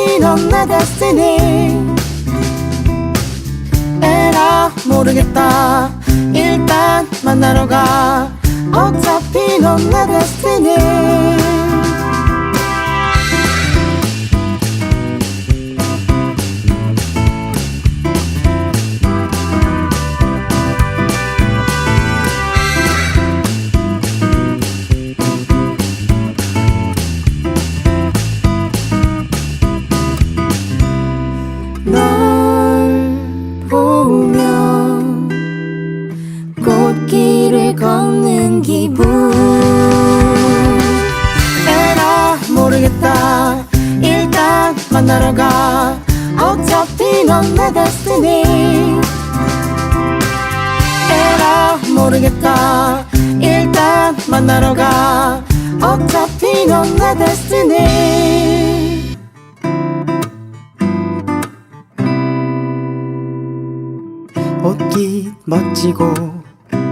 어차피 넌내 데스티니. 에라 모르겠다. 일단 만나러 가. 어차피 넌 내 데스티니 걷는 기분. 에라 모르겠다. 일단 만나러 가. 어차피 넌 내 데스티니 에라 모르겠다. 일단 만나러 가. 어차피 넌 내 데스티니 멋지고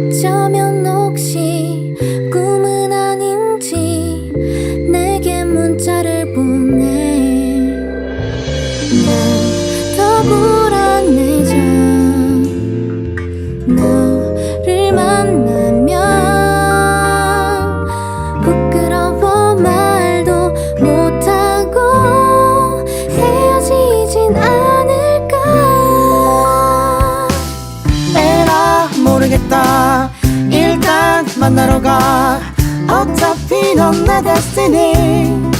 어쩌면 혹시 어차피 넌 내 데스티니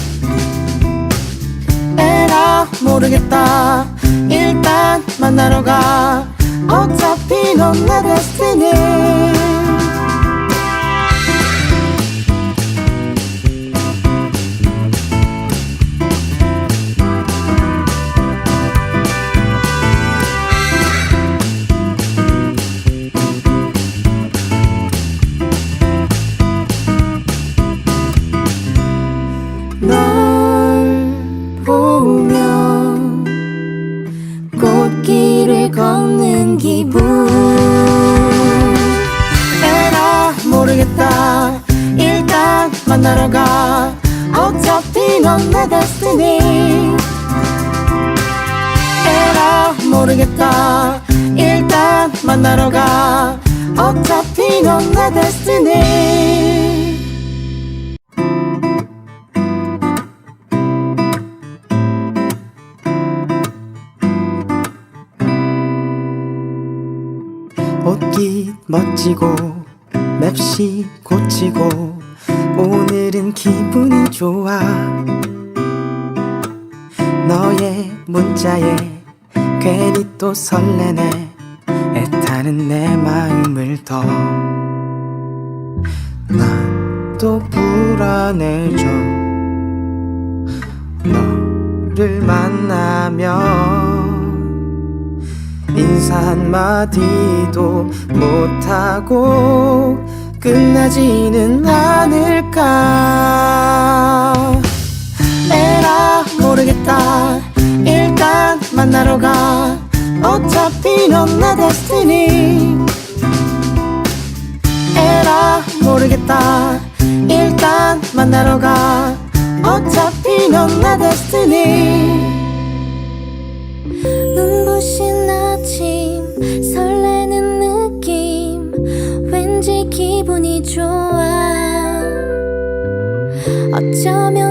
에라 모르겠다. 일단 만나러 가. 어차피 넌 내 데스티니 내 데스티니. 에라 모르겠다. 일단 만나러 가. 어차피 넌내 옷깃 멋지고 맵시 고치고 오늘은 기분이 좋아 너의 문자에 괜히 또 설레네. 애타는 내 마음을 더. 난 또 불안해져. 너를 만나면 인사 한마디도 못하고 끝나지는 않을까 모르겠다. 일단 만나러 가. 어차피 넌내 데스티니. 에라 모르겠다. 일단 만나러 가. 어차피 넌내 데스티니. 눈부신 아침 설레는 느낌. 왠지 기분이 좋아. 어쩌면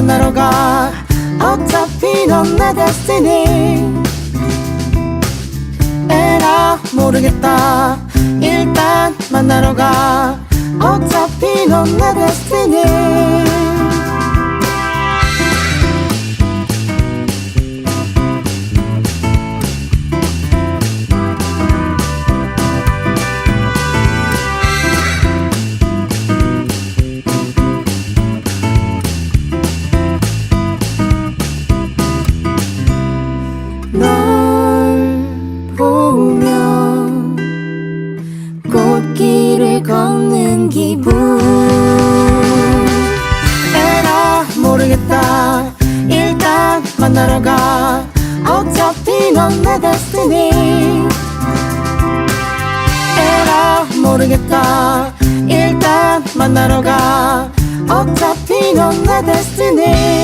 만나러 가. 어차피 넌 내 데스티니. 에라 모르겠다. 일단 만나러 가. 어차피 넌 내 데스티니 길을 걷는 기분. 에라 모르겠다. 일단 만나러 가. 어차피 넌 내 데스티니 에라 모르겠다. 일단 만나러 가. 어차피 넌 내 데스티니